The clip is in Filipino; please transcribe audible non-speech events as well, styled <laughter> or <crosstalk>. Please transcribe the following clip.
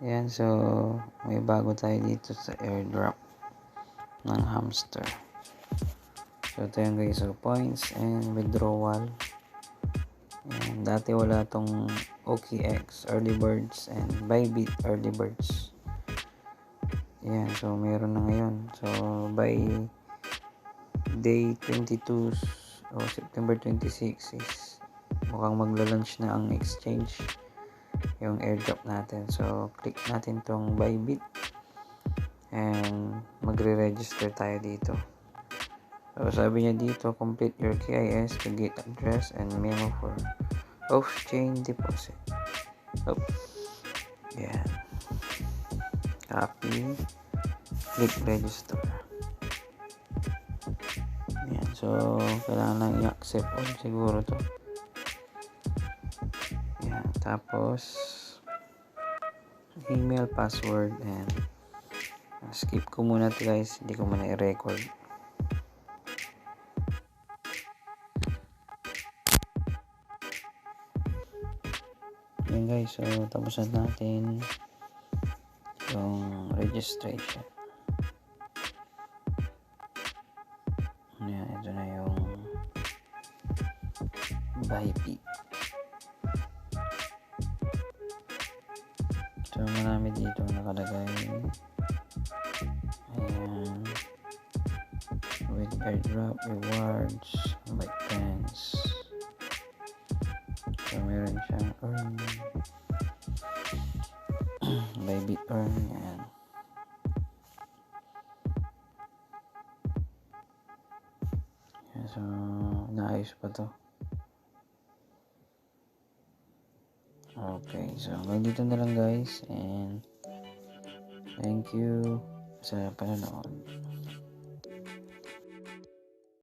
Yan, so may bago tayo dito sa airdrop ng hamster. So ito yan guys, so points and withdrawal. Yan, dati wala tong OKX, early birds and Bybit early birds. Yan, so meron na ngayon. So by day 22 o September 26 is mukhang magla-launch na ang exchange yung airdrop natin. So, click natin tong Bybit and magre-register tayo dito. So, sabi niya dito, complete your KIS to get address and memo for off-chain deposit. So, yan. Copy. Click register. Yan. So, kailangan lang i-accept all siguro to. Tapos, email, password, and uh, skip ko muna to guys. Hindi ko muna i-record. Yan guys. So, tapos na natin yung registration. Yan. Ito na yung Bybit. So, marami dito nakalagay. Ayan. With airdrop, rewards, like friends. So, meron siyang earn. <clears throat> Bybit earn. Ayan, So, naayos pa to. Okay, so hanggang dito na lang guys and thank you sa panonood.